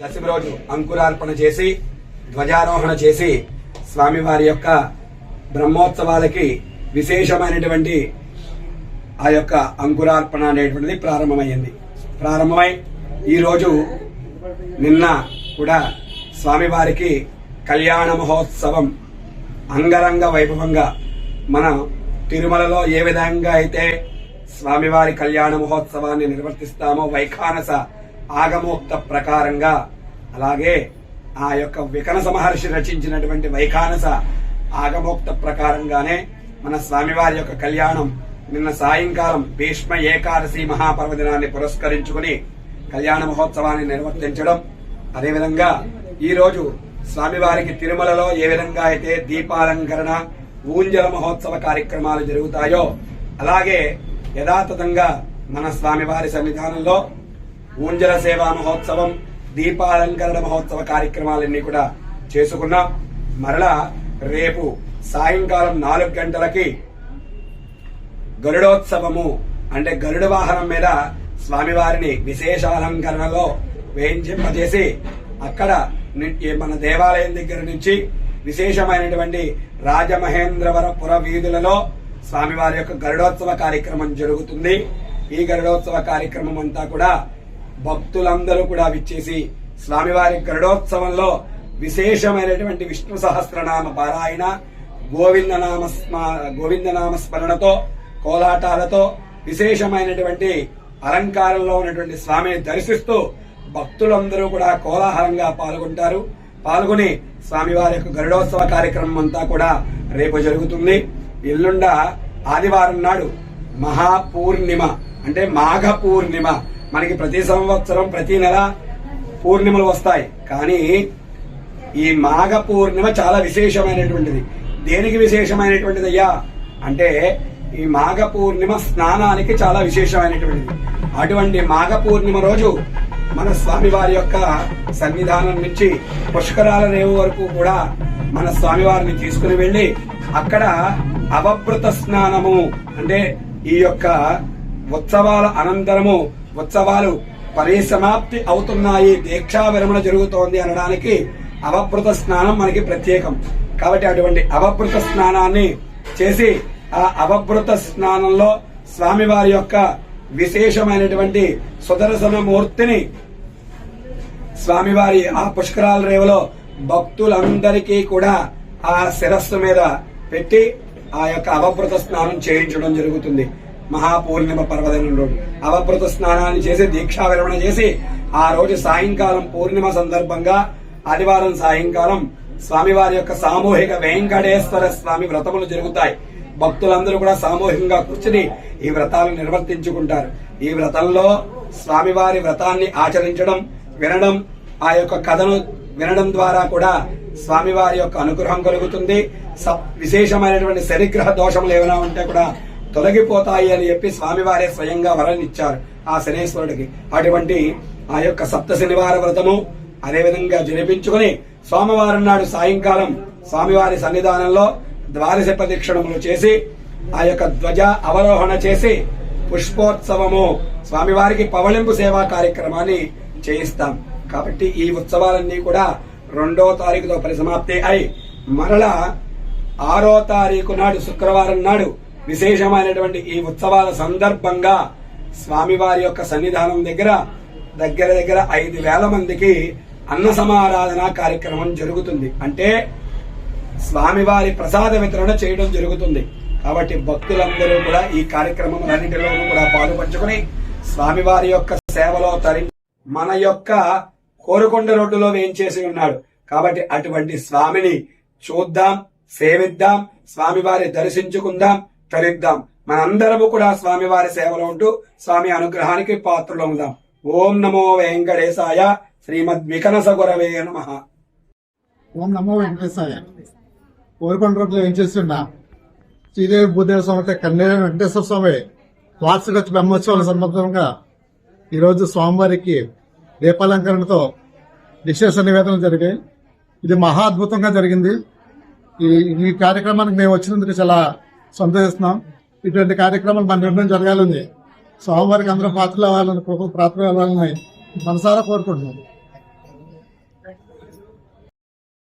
దశమి రోజు అంకురార్పణ చేసి ధ్వజారోహణ చేసి స్వామివారి యొక్క బ్రహ్మోత్సవాలకి విశేషమైనటువంటి ఆ యొక్క అంకురార్పణ అనేటువంటిది ప్రారంభమైంది. ప్రారంభమై ఈరోజు నిన్న కూడా స్వామివారికి కళ్యాణ మహోత్సవం అంగరంగ వైభవంగా మనం తిరుమలలో ఏ విధంగా అయితే స్వామివారి కళ్యాణ మహోత్సవాన్ని నిర్వర్తిస్తామో వైఖానస ఆగమోక్త ప్రకారంగా అలాగే ఆ యొక్క వికనస మహర్షి రచించినటువంటి వైఖానస ఆగమోక్త ప్రకారంగానే మన స్వామివారి యొక్క కళ్యాణం నిన్న సాయంకాలం భీష్మ ఏకాదశి మహాపర్వదినాన్ని పురస్కరించుకుని కళ్యాణ మహోత్సవాన్ని నిర్వర్తించడం. అదేవిధంగా ఈరోజు స్వామివారికి తిరుమలలో ఏ విధంగా అయితే దీపాలంకరణ ఊంజల మహోత్సవ కార్యక్రమాలు జరుగుతాయో అలాగే యథాతథంగా మన స్వామివారి సన్నిధానంలో ఊంజల సేవా మహోత్సవం దీపాలంకరణ మహోత్సవ కార్యక్రమాలన్నీ కూడా చేసుకున్నాం. మరలా రేపు సాయంకాలం నాలుగు గంటలకి గరుడోత్సవము అంటే గరుడ వాహనం మీద స్వామివారిని విశేష అలంకరణలో వేయించింపజేసి అక్కడ ని- మన దేవాలయం దగ్గర నుంచి విశేషమైనటువంటి రాజమహేంద్రవరపుర వీధులలో స్వామివారి యొక్క గరుడోత్సవ కార్యక్రమం జరుగుతుంది. ఈ గరుడోత్సవ కార్యక్రమం అంతా కూడా భక్తులందరూ కూడా విచ్చేసి స్వామివారి గరుడోత్సవంలో విశేషమైనటువంటి విష్ణు సహస్రనామ పారాయణ గోవిందనామ గోవిందనామ స్మరణతో కోలాటాలతో విశేషమైనటువంటి అలంకారంలో ఉన్నటువంటి స్వామిని దర్శిస్తూ భక్తులందరూ కూడా కోలాహలంగా పాల్గొంటారు. పాల్గొని స్వామివారి యొక్క గరుడోత్సవ కార్యక్రమం అంతా కూడా రేపు జరుగుతుంది. ఎల్లుండ ఆదివారం నాడు మహాపూర్ణిమ అంటే మాఘ పూర్ణిమ మనకి ప్రతి సంవత్సరం ప్రతి నెల పూర్ణిమలు వస్తాయి. కానీ ఈ మాఘ పూర్ణిమ చాలా విశేషమైనటువంటిది. దేనికి విశేషమైనటువంటిది అయ్యా అంటే ఈ మాఘ పూర్ణిమ స్నానానికి చాలా విశేషమైనటువంటిది. అటువంటి మాఘ పూర్ణిమ రోజు మన స్వామివారి యొక్క సన్నిధానం నుంచి పుష్కరాల రేవు వరకు కూడా మన స్వామివారిని తీసుకుని వెళ్ళి అక్కడ అవభృత స్నానము అంటే ఈ యొక్క ఉత్సవాల అనంతరము ఉత్సవాలు పరిసమాప్తి అవుతున్నాయి. దీక్షా విరమణ జరుగుతోంది అనడానికి అవభృత స్నానం మనకి ప్రత్యేకం. కాబట్టి అటువంటి అవభృత స్నానాన్ని చేసి ఆ అవభృత స్నానంలో స్వామివారి యొక్క విశేషమైనటువంటి సుదర్శన మూర్తిని స్వామివారి ఆ పుష్కరాల రేవలో భక్తులందరికీ కూడా ఆ శిరస్సు మీద పెట్టి ఆ యొక్క అవభృత స్నానం చేయించడం జరుగుతుంది. మహాపూర్ణిమ పర్వదినం రోజు అవభృత స్నానాన్ని చేసి దీక్షా విరమణ చేసి ఆ రోజు సాయంకాలం పూర్ణిమ సందర్భంగా ఆదివారం సాయంకాలం స్వామివారి యొక్క సామూహిక వెంకటేశ్వర స్వామి వ్రతములు జరుగుతాయి. భక్తులందరూ కూడా సామూహికంగా కూర్చుని ఈ వ్రతాలను నిర్వర్తించుకుంటారు. ఈ వ్రతంలో స్వామివారి వ్రతాన్ని ఆచరించడం వినడం ఆ యొక్క కథను వినడం ద్వారా కూడా స్వామివారి యొక్క అనుగ్రహం కలుగుతుంది. విశేషమైనటువంటి శనిగ్రహ దోషములు ఏమైనా ఉంటే కూడా తొలగిపోతాయి అని చెప్పి స్వామివారే స్వయంగా వరం ఇచ్చారు ఆ శనేశ్వరుడికి. అటువంటి ఆ యొక్క సప్త శనివార వ్రతము అదేవిధంగా జరిపించుకుని సోమవారం నాడు సాయంకాలం స్వామివారి సన్నిధానంలో ద్వాదశ ప్రదక్షిణములు చేసి ఆ యొక్క ధ్వజ అవరోహణ చేసి పుష్పోత్సవము స్వామివారికి పవళింపు సేవా కార్యక్రమాన్ని చేయిస్తాం. కాబట్టి ఈ ఉత్సవాలన్నీ కూడా రెండో తారీఖుతో పరిసమాప్తి అయి మరలా ఆరో తారీఖు నాడు శుక్రవారం నాడు విశేషమైనటువంటి ఈ ఉత్సవాల సందర్భంగా స్వామివారి యొక్క సన్నిధానం దగ్గర దగ్గర దగ్గర ఐదు వేల మందికి అన్న సమారాధన కార్యక్రమం జరుగుతుంది. అంటే స్వామివారి ప్రసాద వితరణ చేయడం జరుగుతుంది. కాబట్టి భక్తులందరూ కూడా ఈ కార్యక్రమములన్నింటిలోనూ కూడా పాలుపంచుకుని స్వామివారి యొక్క సేవలో తరి మన యొక్క కోరుకొండ రోడ్డులో వేయించేసి ఉన్నాడు. కాబట్టి అటువంటి స్వామిని చూద్దాం సేవిద్దాం స్వామివారి దర్శించుకుందాం తరిద్దాం. మనందరము కూడా స్వామివారి సేవలో ఉంటూ స్వామి అనుగ్రహానికి పాత్రలవుదాం ఓం నమో వెంకటేశాయ శ్రీమద్ వికనస గురవే నమ. ఓం నమో వెంకటేశాయ. కోరికొండ రోడ్లో ఏం చేస్తున్నా శ్రీదేవి భూదేవి స్వామి కన్య వెంకటేశ్వర స్వామి వార్షిక బ్రహ్మోత్సవాల సందర్భంగా ఈరోజు స్వామివారికి దీపాలంకరణతో విశేష నివేదన జరిగాయి. ఇది మహా అద్భుతంగా జరిగింది. ఈ ఈ కార్యక్రమానికి మేము వచ్చినందుకు చాలా సంతోషిస్తున్నాం ఇటువంటి కార్యక్రమాలు మన నిర్ణయం జరగాలని స్వామివారికి అందరూ పాత్రలు అవ్వాలని పాత్రలు అవ్వాలని మనసారా కోరుకుంటున్నాం.